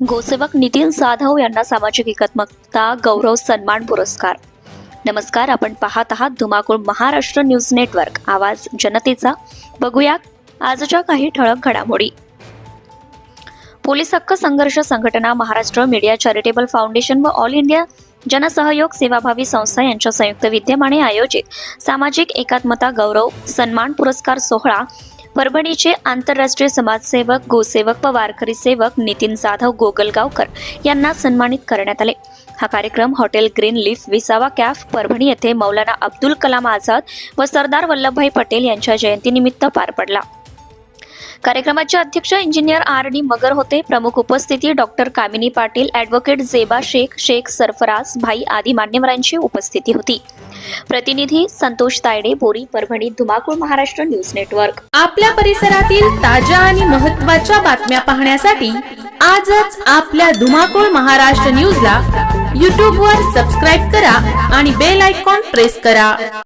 गोसेवक नितीन जाधव यांना सामाजिक एकात्मकता गौरव सन्मान पुरस्कार. नमस्कार आपण पाहत आहात धुमाकूळ महाराष्ट्र न्यूज नेटवर्क. आवाज जनतेचा. बघूया आजच्या काही ठळक घडामोडी. पोलीस हक्क संघर्ष संघटना महाराष्ट्र मीडिया चॅरिटेबल फाउंडेशन व ऑल इंडिया जनसहयोग सेवाभावी संस्था यांच्या संयुक्त विद्यमाने आयोजित सामाजिक एकात्मता गौरव सन्मान पुरस्कार सोहळा परभणीचे आंतरराष्ट्रीय समाजसेवक गोसेवक व वारकरी सेवक नितीन जाधव गोगलगावकर यांना सन्मानित करण्यात आले. हा कार्यक्रम hotel green leaf Visava cafe Parbhani येथे मौलाना अब्दुल कलाम आझाद व सरदार वल्लभभाई पटेल यांच्या जयंतीनिमित्त पार पडला. कार्यक्रमाचे अध्यक्ष इंजिनियर आर डी मगर होते. प्रमुख उपस्थिती डॉक्टर कामिनी पाटील ॲडव्होकेट जेबा शेख शेख सरफराज भाई आदी मान्यवरांची उपस्थिती होती. प्रतिनिधी संतोष तायडे बोरी परभणी धुमाकूळ महाराष्ट्र न्यूज नेटवर्क. आपल्या परिसरातील ताज्या आणि महत्त्वाच्या बातम्या पाहण्यासाठी आजच आपल्या धुमाकूळ महाराष्ट्र न्यूजला यूट्यूबवर सबस्क्राईब करा आणि बेल आयकॉन प्रेस करा.